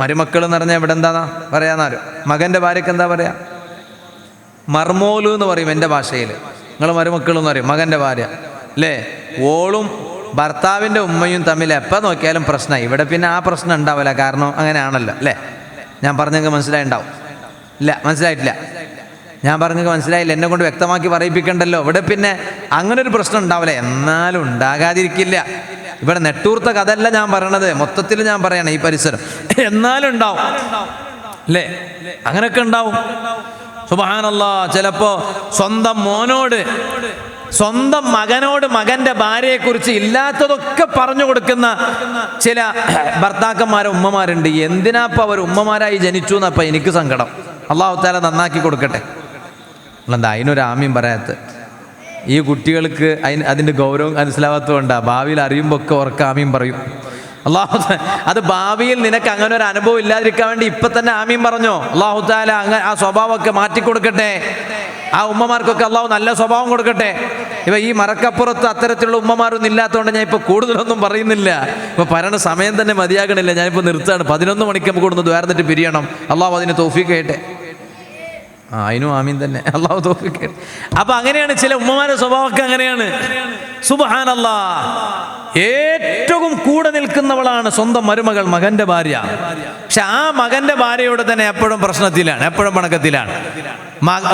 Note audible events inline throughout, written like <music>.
മരുമക്കൾ എന്ന് പറഞ്ഞാൽ ഇവിടെ എന്താ പറയാന്നാരോ മകന്റെ ഭാര്യയ്ക്ക് എന്താ പറയാ? മർമോലു എന്ന് പറയും എന്റെ ഭാഷയിൽ നിങ്ങൾ മരുമക്കൾ എന്ന് പറയും മകന്റെ ഭാര്യ. അല്ലേ ഓളും ഭർത്താവിന്റെ ഉമ്മയും തമ്മിൽ എപ്പോൾ നോക്കിയാലും പ്രശ്നമായി ഇവിടെ പിന്നെ ആ പ്രശ്നം ഉണ്ടാവില്ല കാരണം അങ്ങനെയാണല്ലോ അല്ലേ ഞാൻ പറഞ്ഞെങ്കിൽ മനസ്സിലായിണ്ടാവും. ഇല്ല മനസ്സിലായിട്ടില്ല. ഞാൻ പറഞ്ഞെങ്കിൽ മനസ്സിലായില്ല എന്നെ കൊണ്ട് വ്യക്തമാക്കി പറയിപ്പിക്കണ്ടല്ലോ. ഇവിടെ പിന്നെ അങ്ങനെ ഒരു പ്രശ്നം ഉണ്ടാവില്ല. എന്നാലും ഉണ്ടാകാതിരിക്കില്ല. ഇവിടെ നെട്ടൂർത്ത കഥയല്ല ഞാൻ പറയണത്. മൊത്തത്തിൽ ഞാൻ പറയണം ഈ പരിസരം. എന്നാലും ഉണ്ടാവും അല്ലേ അങ്ങനെയൊക്കെ ഉണ്ടാവും. സുബാനല്ല ചിലപ്പോ സ്വന്തം മോനോട് സ്വന്തം മകനോട് മകന്റെ ഭാര്യയെ കുറിച്ച് ഇല്ലാത്തതൊക്കെ പറഞ്ഞു കൊടുക്കുന്ന ചില ഭർത്താക്കന്മാരെ ഉമ്മമാരുണ്ട്. എന്തിനാപ്പ അവർ ഉമ്മമാരായി ജനിച്ചു എന്നപ്പ എനിക്ക് സങ്കടം. അള്ളാഹു താല നന്നാക്കി കൊടുക്കട്ടെ. എന്താ അതിനൊരു ആമ്യം പറയാത്ത ഈ കുട്ടികൾക്ക് അതിന് അതിന്റെ ഗൗരവം മനസ്സിലാവാത്തതുകൊണ്ടാണ് ഭാവിയിൽ അറിയുമ്പോൾ ഒക്കെ ഉറക്കാമീം പറയും. അള്ളാഹു അത് ഭാവിയിൽ നിനക്ക് അങ്ങനെ ഒരു അനുഭവം ഇല്ലാതിരിക്കാൻ വേണ്ടി ഇപ്പൊ തന്നെ ആമീം പറഞ്ഞോ. അള്ളാഹു താല അങ്ങനെ ആ സ്വഭാവമൊക്കെ മാറ്റി കൊടുക്കട്ടെ. ആ ഉമ്മമാർക്കൊക്കെ അള്ളാഹു നല്ല സ്വഭാവം കൊടുക്കട്ടെ. ഇപ്പൊ ഈ മറക്കപ്പുറത്ത് അത്തരത്തിലുള്ള ഉമ്മമാരൊന്നും ഇല്ലാത്തതുകൊണ്ട് ഞാൻ ഇപ്പോൾ കൂടുതലൊന്നും പറയുന്നില്ല. ഇപ്പൊ പറയണ സമയം തന്നെ മതിയാകണില്ല. ഞാനിപ്പോ നിർത്താണ് പതിനൊന്ന് മണിക്ക് നമുക്ക് കൊടുത്ത് ദ്വാരന്നിട്ട് പിരിയണം. അള്ളാഹു അതിന് തോഫിക്ക് കേട്ടെ. ആ അതിനും ആമീൻ തന്നെ. അള്ളാഹു തോഫിക്ക് അപ്പൊ അങ്ങനെയാണ് ചില ഉമ്മമാരുടെ സ്വഭാവമൊക്കെ അങ്ങനെയാണ്. സുബഹാനല്ലാ. ഏറ്റവും കൂടെ നിൽക്കുന്നവളാണ് സ്വന്തം മരുമകൾ മകന്റെ ഭാര്യ. പക്ഷെ ആ മകന്റെ ഭാര്യയോടെ തന്നെ എപ്പോഴും പ്രശ്നത്തിലാണ് എപ്പോഴും പണക്കത്തിലാണ്.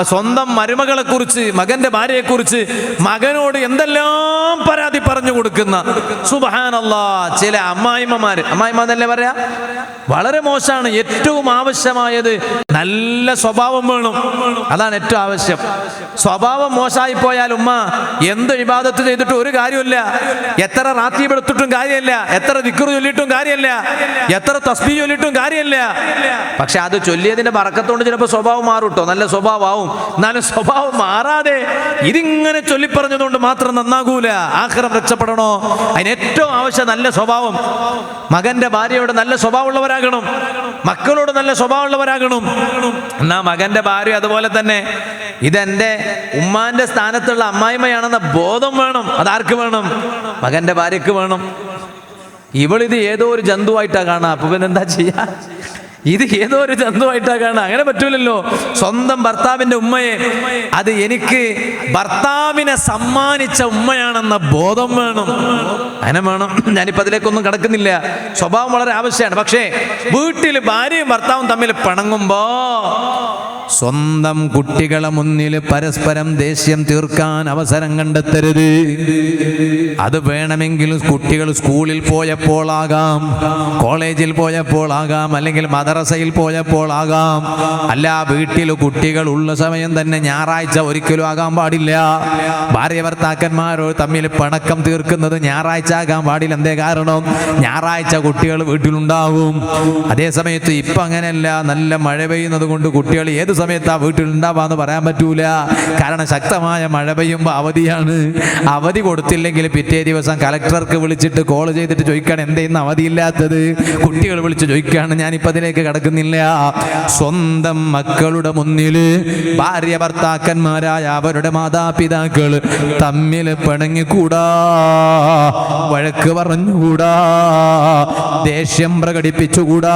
സ്വന്തം മരുമകളെ കുറിച്ച് മകന്റെ ഭാര്യയെ കുറിച്ച് മകനോട് എന്തെല്ലാം പരാതി പറഞ്ഞു കൊടുക്കുന്ന സുബഹാനല്ലാ ചില അമ്മായിമ്മമാര്. അമ്മായിമ്മ എന്നല്ലേ പറയാ? വളരെ മോശമാണ്. ഏറ്റവും ആവശ്യമായത് നല്ല സ്വഭാവം വേണം. അതാണ് ഏറ്റവും ആവശ്യം. സ്വഭാവം മോശമായി പോയാൽ ഉമ്മ എന്ത് വിവാദത്ത് ചെയ്തിട്ടും ഒരു കാര്യമില്ല എത്ര റാത്തി എടുത്തിട്ടും കാര്യമില്ല. എത്ര ദിക്കറ് ചൊല്ലിട്ടും കാര്യമില്ല. എത്ര തസ്ബി ചൊല്ലിട്ടും കാര്യമില്ല. പക്ഷെ അത് ചൊല്ലിയതിന്റെ പറക്കത്തോണ്ട് ചിലപ്പോൾ സ്വഭാവം മാറും നല്ല നല്ല സ്വഭാവമാവും. എന്നാലും സ്വഭാവം മാറാതെ ഇതിങ്ങനെ ചൊല്ലിപ്പറഞ്ഞതുകൊണ്ട് മാത്രം നന്നാകൂല. ആഖിറം രക്ഷപ്പെടണോ? അതിന് ഏറ്റവും ആവശ്യം നല്ല സ്വഭാവം. മകന്റെ ഭാര്യയോട് നല്ല സ്വഭാവമുള്ളവരാകണം. മക്കളോട് നല്ല സ്വഭാവമുള്ളവരാകണം. എന്നാ മകന്റെ ഭാര്യ അതുപോലെ തന്നെ ഇതെന്റെ ഉമ്മാന്റെ സ്ഥാനത്തുള്ള അമ്മായിമ്മയാണെന്ന ബോധം വേണം. അതാർക്ക് വേണം? മകന്റെ ഭാര്യക്ക് വേണം. ഇവളിത് ഏതോ ഒരു ജന്തുവായിട്ടാ കാണാ. അപ്പൊ പിന്നെന്താ ചെയ്യാ? ഇത് ഏതോ ഒരു ജന്തുവായിട്ടാ കാണുന്നത്. അങ്ങനെ പറ്റൂലല്ലോ. സ്വന്തം ഭർത്താവിന്റെ ഉമ്മയെ. അത് എനിക്ക് ഭർത്താവിനെ സമ്മാനിച്ച ഉമ്മയാണെന്ന ബോധം വേണം. അങ്ങനെ വേണം. ഞാനിപ്പോ അതിലേക്കൊന്നും കിടക്കുന്നില്ല. സ്വഭാവം വളരെ ആവശ്യമാണ്. പക്ഷേ വീട്ടിൽ ഭാര്യയും ഭർത്താവും തമ്മിൽ പിണങ്ങുമ്പോ സ്വന്തം കുട്ടികളെ മുന്നിൽ പരസ്പരം ദേഷ്യം തീർക്കാൻ അവസരം കണ്ടെത്തരുത്. അത് വേണമെങ്കിൽ കുട്ടികൾ സ്കൂളിൽ പോയപ്പോളാകാം കോളേജിൽ പോയപ്പോളാകാം അല്ലെങ്കിൽ മദ്രസയിൽ പോയപ്പോളാകാം അല്ല വീട്ടിൽ കുട്ടികൾ ഉള്ള സമയം തന്നെ ഞായറാഴ്ച ഒരിക്കലും ആകാൻ പാടില്ല. ഭാര്യ ഭർത്താക്കന്മാരോ തമ്മിൽ പിണക്കം തീർക്കുന്നത് ഞായറാഴ്ച ആകാൻ പാടില്ല. എന്തേ കാരണം? ഞായറാഴ്ച കുട്ടികൾ വീട്ടിലുണ്ടാവും. അതേ സമയത്ത് ഇപ്പം അങ്ങനെയല്ല നല്ല മഴ പെയ്യുന്നത് കൊണ്ട് കുട്ടികൾ ഏത് സമയത്താ വീട്ടിലുണ്ടാവാന്ന് പറയാൻ പറ്റൂല. കാരണം ശക്തമായ മഴ പെയ്യുമ്പോൾ അവധിയാണ്. അവധി കൊടുത്തില്ലെങ്കിൽ പിറ്റേ ദിവസം കലക്ടർക്ക് വിളിച്ചിട്ട് കോൾ ചെയ്തിട്ട് ചോദിക്കാൻ എന്തെയ്യുന്ന അവധിയില്ലാത്തത്? കുട്ടികൾ വിളിച്ച് ചോദിക്കാണ് ഞാനിപ്പോൾ അതിലേക്ക് കടക്കുന്നില്ല. സ്വന്തം മക്കളുടെ മുന്നിൽ ഭാര്യ ഭർത്താക്കന്മാരായ അവരുടെ മാതാപിതാക്കൾ തമ്മിൽ പിണങ്ങിക്കൂടാ. വഴക്ക് പറഞ്ഞുകൂടാ. ദേഷ്യം പ്രകടിപ്പിച്ചുകൂടാ.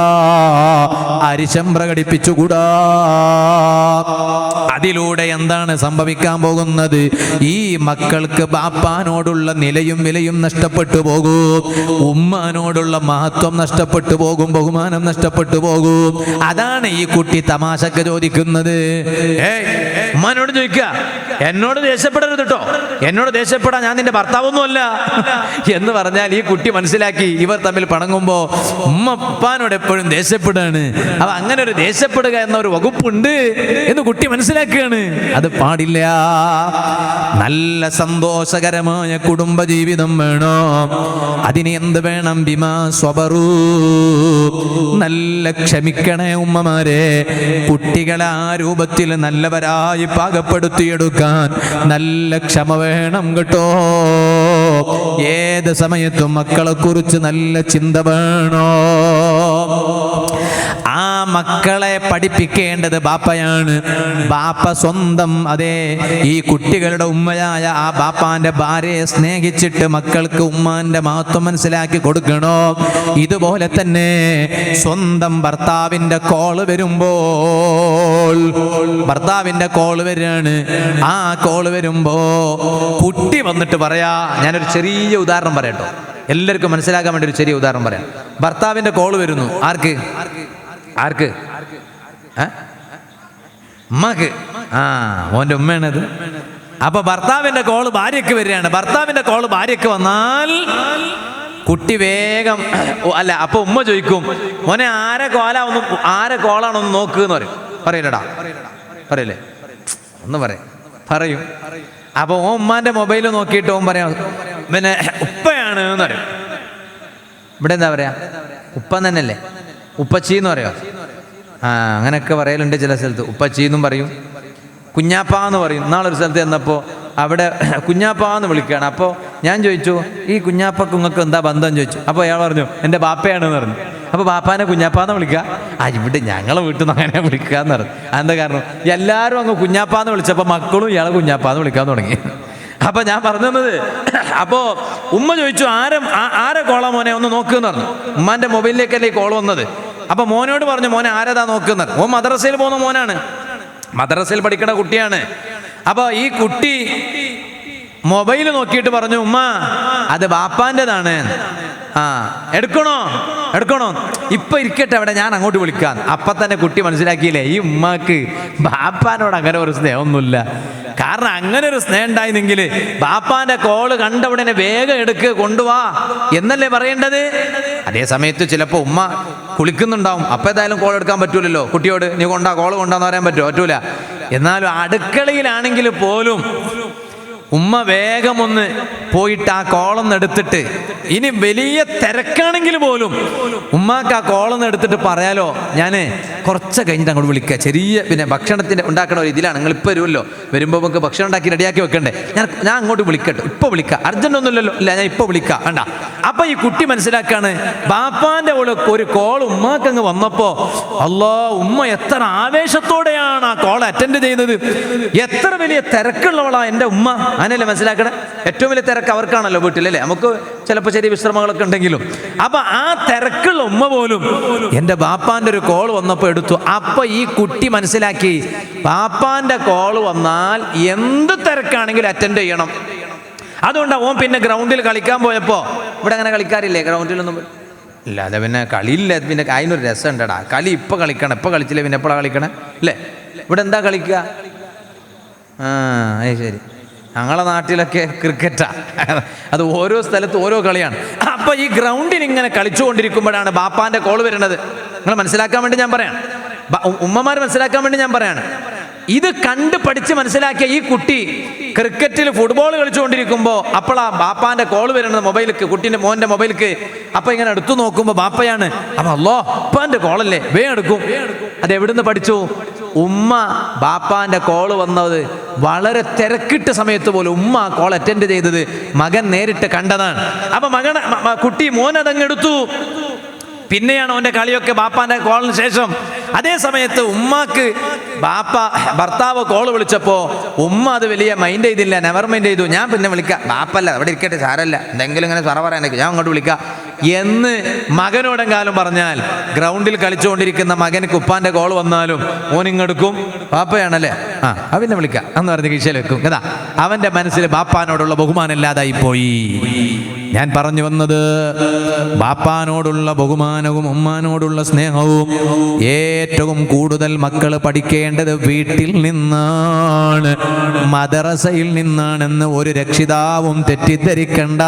അരിശം പ്രകടിപ്പിച്ചുകൂടാ. അതിലൂടെ എന്താണ് സംഭവിക്കാൻ പോകുന്നത്? ഈ മക്കൾക്ക് ബാപ്പാനോടുള്ള നിലയും വിലയും നഷ്ടപ്പെട്ടു പോകും. ഉമ്മാനോടുള്ള മഹത്വം നഷ്ടപ്പെട്ടു പോകും. ബഹുമാനം നഷ്ടപ്പെട്ടു പോകും. അതാണ് ഈ കുട്ടി തമാശക്ക് ചോദിക്കുന്നത്. ഉമ്മാനോട് ചോദിക്കുക. എന്നോട് ദേഷ്യപ്പെടരുത് കേട്ടോ എന്നോട് ദേഷ്യപ്പെടാൻ ഞാൻ നിന്റെ ഭർത്താവൊന്നുമല്ല. എന്ന് പറഞ്ഞാൽ ഈ കുട്ടി മനസ്സിലാക്കി ഇവർ തമ്മിൽ പണങ്ങുമ്പോ ഉമ്മപ്പാനോട് എപ്പോഴും ദേഷ്യപ്പെടുകയാണ് അപ്പൊ അങ്ങനെ ഒരു ദേഷ്യപ്പെടുക എന്ന ഒരു വകുപ്പുണ്ട്. എന്ന് കുട്ടി മനസ്സിലാക്കുകയാണ്. അത് പാടില്ല. നല്ല സന്തോഷകരമായ കുടുംബ ജീവിതം വേണോ? അതിന് എന്ത് വേണം ബിമാ സ്വബറൂ? നല്ല ക്ഷമിക്കണേ ഉമ്മമാരെ. കുട്ടികളെ ആ രൂപത്തിൽ നല്ലവരായി പാകപ്പെടുത്തിയെടുക്കാൻ നല്ല ക്ഷമ വേണം കേട്ടോ. ഏത് സമയത്തും മക്കളെ കുറിച്ച് നല്ല ചിന്ത വേണോ? മക്കളെ പഠിപ്പിക്കേണ്ടത് ബാപ്പയാണ്. ബാപ്പ സ്വന്തം അതെ ഈ കുട്ടികളുടെ ഉമ്മയായ ആ ബാപ്പാന്റെ ഭാര്യയെ സ്നേഹിച്ചിട്ട് മക്കൾക്ക് ഉമ്മാന്റെ മഹത്വം മനസ്സിലാക്കി കൊടുക്കണോ? ഇതുപോലെ തന്നെ സ്വന്തം ഭർത്താവിന്റെ കോൾ വരുമ്പോൾ ഭർത്താവിന്റെ കോൾ വരികയാണ്. ആ കോൾ വരുമ്പോ കുട്ടി വന്നിട്ട് പറയാ ഞാനൊരു ചെറിയ ഉദാഹരണം പറയട്ടോ. എല്ലാവർക്കും മനസ്സിലാക്കാൻ വേണ്ടി ഒരു ചെറിയ ഉദാഹരണം പറയാം. ഭർത്താവിന്റെ കോൾ വരുന്നു. ആർക്ക്? ആർക്ക്? ഉമ്മാക്ക്? ആ ഓന്റെ ഉമ്മയാണത്. അപ്പൊ ഭർത്താവിന്റെ കോൾ ഭാര്യയ്ക്ക് വരികയാണ്. ഭർത്താവിന്റെ കോൾ ഭാര്യയ്ക്ക് വന്നാൽ കുട്ടി വേഗം അല്ല അപ്പൊ ഉമ്മ ചോദിക്കും മോനെ ആരെ കോല ഒന്ന് ആരെ കോളാണൊന്ന് നോക്ക് എന്ന് പറയും. പറയില്ലടാ. പറയില്ലേ? ഒന്ന് പറയും. പറയും. അപ്പൊ ഓ ഉമ്മാന്റെ മൊബൈൽ നോക്കിയിട്ട് ഓൻ പറയാം പിന്നെ ഉപ്പയാണ് എന്ന് പറയും. ഇവിടെ എന്താ പറയാ? ഉപ്പ തന്നെയല്ലേ? ഉപ്പച്ചി എന്ന് പറയോ? ആ അങ്ങനെയൊക്കെ പറയലുണ്ട് ചില സ്ഥലത്ത്. ഉപ്പച്ചി എന്നും പറയും. കുഞ്ഞാപ്പ എന്ന് പറയും. നാളൊരു സ്ഥലത്ത് ചെന്നപ്പോൾ അവിടെ <clears throat> കുഞ്ഞാപ്പ എന്ന് വിളിക്കുകയാണ്. അപ്പോൾ ഞാൻ ചോദിച്ചു ഈ കുഞ്ഞാപ്പക്ക് നിങ്ങൾക്ക് എന്താ ബന്ധം? ചോദിച്ചു. അപ്പോൾ അയാൾ പറഞ്ഞു എന്റെ ബാപ്പയാണെന്ന് പറഞ്ഞു. അപ്പോൾ ബാപ്പാനെ കുഞ്ഞാപ്പാന്ന് വിളിക്കുക. ആ ഇവിടെ ഞങ്ങളെ വീട്ടിൽ നിന്ന് അങ്ങനെ വിളിക്കുക എന്ന് പറഞ്ഞു. അതെന്താ കാരണം? എല്ലാവരും അങ്ങ് കുഞ്ഞാപ്പാന്ന് വിളിച്ചപ്പോൾ മക്കളും ഇയാളെ കുഞ്ഞാപ്പാന്ന് വിളിക്കാൻ തുടങ്ങി. അപ്പോൾ ഞാൻ പറഞ്ഞത് <clears throat> അപ്പോൾ ഉമ്മ ചോദിച്ചു ആരെ ആരെ കോളാ മോനെ? ഒന്ന് നോക്കുമെന്ന് പറഞ്ഞു. ഉമ്മാന്റെ മൊബൈലിലേക്കല്ലേ ഈ കോൾ വന്നത്? അപ്പൊ മോനോട് പറഞ്ഞു മോനെ ആരതാ നോക്കുന്നത്? ഓ മദ്രസയിൽ പോകുന്ന മോനാണ്. മദ്രസയിൽ പഠിക്കുന്ന കുട്ടിയാണ്. അപ്പൊ ഈ കുട്ടി മൊബൈൽ നോക്കിയിട്ട് പറഞ്ഞു ഉമ്മ അത് ബാപ്പാന്റെതാണ് ആ എടുക്കണോ? എടുക്കണോ? ഇപ്പൊ ഇരിക്കട്ടെ അവിടെ ഞാൻ അങ്ങോട്ട് വിളിക്കാം. അപ്പൊ തന്നെ കുട്ടി മനസ്സിലാക്കിയില്ലേ? ഈ ഉമ്മാക്ക് ബാപ്പാനോട് അങ്ങനെ ഒരു സ്നേഹമൊന്നുമില്ല. കാരണം അങ്ങനെ ഒരു സ്നേഹം ഉണ്ടായിരുന്നെങ്കിൽ ബാപ്പാന്റെ കോൾ കണ്ട ഉടനെ വേഗം എടുക്ക് കൊണ്ടുവാ എന്നല്ലേ പറയേണ്ടത്? അതേ സമയത്ത് ചിലപ്പോൾ ഉമ്മ കുളിക്കുന്നുണ്ടാവും. അപ്പൊ ഏതായാലും കോൾ എടുക്കാൻ പറ്റൂലല്ലോ. കുട്ടിയോട് നീ കൊണ്ടാ കോൾ കൊണ്ടാന്ന് പറയാൻ പറ്റുമോ പറ്റൂല. എന്നാലും അടുക്കളയിലാണെങ്കിൽ പോലും ഉമ്മ വേഗം ഒന്ന് പോയിട്ട് ആ കോളം എടുത്തിട്ട്. ഇനി വലിയ തിരക്കാണെങ്കിൽ പോലും ഉമ്മാക്ക് ആ കോളം എടുത്തിട്ട് പറയാലോ ഞാൻ കുറച്ച് കഴിഞ്ഞിട്ട് അങ്ങോട്ട് വിളിക്കുക ചെറിയ പിന്നെ ഭക്ഷണത്തിന്റെ ഉണ്ടാക്കണ ഒരു ഇതിലാണ്. നിങ്ങൾ ഇപ്പോൾ വരുമല്ലോ. വരുമ്പോൾ നമുക്ക് ഭക്ഷണം ഉണ്ടാക്കി റെഡിയാക്കി വെക്കണ്ടേ. ഞാൻ ഞാൻ അങ്ങോട്ട് വിളിക്കട്ടെ. ഇപ്പോൾ വിളിക്കാം. അർജന്റ് ഒന്നുമില്ലല്ലോ ഇല്ല ഞാൻ ഇപ്പോൾ വിളിക്കാം. വേണ്ട. അപ്പൊ ഈ കുട്ടി മനസ്സിലാക്കാണ് ബാപ്പാന്റെ കൂടെ ഒരു കോൾ ഉമ്മാക്ക് അങ്ങ് വന്നപ്പോൾ അല്ലോ ഉമ്മ എത്ര ആവേശത്തോടെയാണ് ആ കോൾ അറ്റൻഡ് ചെയ്യുന്നത്. എത്ര വലിയ തിരക്കുള്ളവളാ എന്റെ ഉമ്മ. അങ്ങനെയല്ലേ മനസ്സിലാക്കണേ? ഏറ്റവും വലിയ തിരക്ക് അവർക്കാണല്ലോ വീട്ടിലല്ലേ നമുക്ക് ചിലപ്പോൾ ചെറിയ വിശ്രമങ്ങളൊക്കെ ഉണ്ടെങ്കിലും. അപ്പൊ ആ തിരക്കുള്ള ഉമ്മ പോലും എന്റെ ബാപ്പാന്റെ ഒരു കോൾ വന്നപ്പോൾ എടുത്തു. അപ്പൊ ഈ കുട്ടി മനസ്സിലാക്കി ബാപ്പാന്റെ കോൾ വന്നാൽ എന്ത് തിരക്കാണെങ്കിലും അറ്റൻഡ് ചെയ്യണം. അതുകൊണ്ടാണ് ഓൻ പിന്നെ ഗ്രൗണ്ടിൽ കളിക്കാൻ പോയപ്പോ ഇവിടെ അങ്ങനെ കളിക്കാറില്ലേ? ഗ്രൗണ്ടിലൊന്നും ഇല്ല അതെ പിന്നെ കളിയില്ല. പിന്നെ അതിനൊരു രസം ഉണ്ടടാ കളി ഇപ്പൊ കളിക്കണം. ഇപ്പൊ കളിച്ചില്ലേ പിന്നെ എപ്പോഴാണ് കളിക്കണേ? അല്ലേ ഇവിടെ എന്താ കളിക്കുക? ആ അത് ശരി. ഞങ്ങളെ നാട്ടിലൊക്കെ ക്രിക്കറ്റാ. അത് ഓരോ സ്ഥലത്ത് ഓരോ കളിയാണ്. അപ്പൊ ഈ ഗ്രൗണ്ടിൽ ഇങ്ങനെ കളിച്ചുകൊണ്ടിരിക്കുമ്പോഴാണ് ബാപ്പാന്റെ കോൾ വരുന്നത്. നിങ്ങൾ മനസ്സിലാക്കാൻ വേണ്ടി ഞാൻ പറയാം ഉമ്മമാർ മനസ്സിലാക്കാൻ വേണ്ടി ഞാൻ പറയാണ്. ഇത് കണ്ട് പഠിച്ച് മനസ്സിലാക്കിയ ഈ കുട്ടി ക്രിക്കറ്റിൽ ഫുട്ബോൾ കളിച്ചുകൊണ്ടിരിക്കുമ്പോൾ അപ്പോളാ ബാപ്പാന്റെ കോൾ വരുന്നത് മൊബൈലിക്ക് കുട്ടീന്റെ മോന്റെ മൊബൈലിക്ക്. അപ്പൊ ഇങ്ങനെ എടുത്തു നോക്കുമ്പോൾ ബാപ്പയാണ് അപ്പൊ അല്ലോ അപ്പാന്റെ കോളല്ലേ വേ എടുക്കും. അത് എവിടുന്ന് പഠിച്ചു? ഉമ്മ ബാപ്പാന്റെ കോൾ വന്നത് വളരെ തിരക്കിട്ട സമയത്ത് പോലും ഉമ്മ കോൾ അറ്റൻഡ് ചെയ്തത് മകൻ നേരിട്ട് കണ്ടതാണ്. അപ്പൊ മകൻ കുട്ടി മോനതങ്ങെടുത്തു പിന്നെയാണ് അവന്റെ കളിയൊക്കെ ബാപ്പാന്റെ കോളിന് ശേഷം. അതേ സമയത്ത് ഉമ്മാക്ക് ബാപ്പ ഭർത്താവ് കോൾ വിളിച്ചപ്പോൾ ഉമ്മ അത് വലിയ മൈൻഡ് ചെയ്തില്ല നെവർ മൈൻഡ് ചെയ്തു. ഞാൻ പിന്നെ വിളിക്കാം. ബാപ്പല്ല അവിടെ ഇരിക്കട്ടെ സാരല്ല. എന്തെങ്കിലും ഇങ്ങനെ സറ പറയാനൊക്കെ ഞാൻ അങ്ങോട്ട് വിളിക്കാം. എന്ന് മകനോടെങ്കാലും പറഞ്ഞാൽ ഗ്രൗണ്ടിൽ കളിച്ചുകൊണ്ടിരിക്കുന്ന മകന് ഉപ്പാന്റെ കോൾ വന്നാലും ഓൻ ഇങ്ങെടുക്കും പാപ്പയാണല്ലേ ആ അവനെ വിളിക്കാം. എന്ന് പറഞ്ഞ് കീശയിൽ വെക്കും. കഥ അവന്റെ മനസ്സിൽ ബാപ്പാനോടുള്ള ബഹുമാനം ഇല്ലാതായി പോയി. ഞാൻ പറഞ്ഞു വന്നത് ബാപ്പാനോടുള്ള ബഹുമാനവും ഉമ്മാനോടുള്ള സ്നേഹവും ഏറ്റവും കൂടുതൽ മക്കൾ പഠിക്കേണ്ടത് വീട്ടിൽ നിന്നാണ് മദ്രസയിൽ നിന്നാണെന്ന് ഒരു രക്ഷിതാവും തെറ്റിദ്ധരിക്കണ്ട.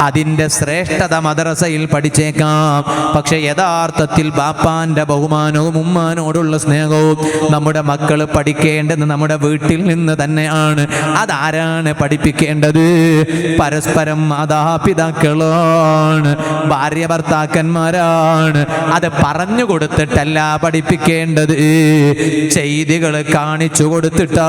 അതിന്റെ ശ്രേഷ്ഠത മദ്രസയിൽ പഠിച്ചേക്കാം. പക്ഷെ യഥാർത്ഥത്തിൽ ബാപ്പാന്റെ ബഹുമാനവും ഉമ്മാനോടുള്ള സ്നേഹവും നമ്മുടെ മക്കൾ പഠിക്കേണ്ടത് നമ്മുടെ വീട്ടിൽ നിന്ന് തന്നെയാണ്. അതാരാണ് പഠിപ്പിക്കേണ്ടത്? പരസ്പരം മാതാപിതാക്കളാണ്. ഭാര്യ ഭർത്താക്കന്മാരാണ്. അത് പറഞ്ഞു കൊടുത്തിട്ടല്ല പഠിപ്പിക്കേണ്ടത്. ചെയ്തികൾ കാണിച്ചു കൊടുത്തിട്ടാണ്.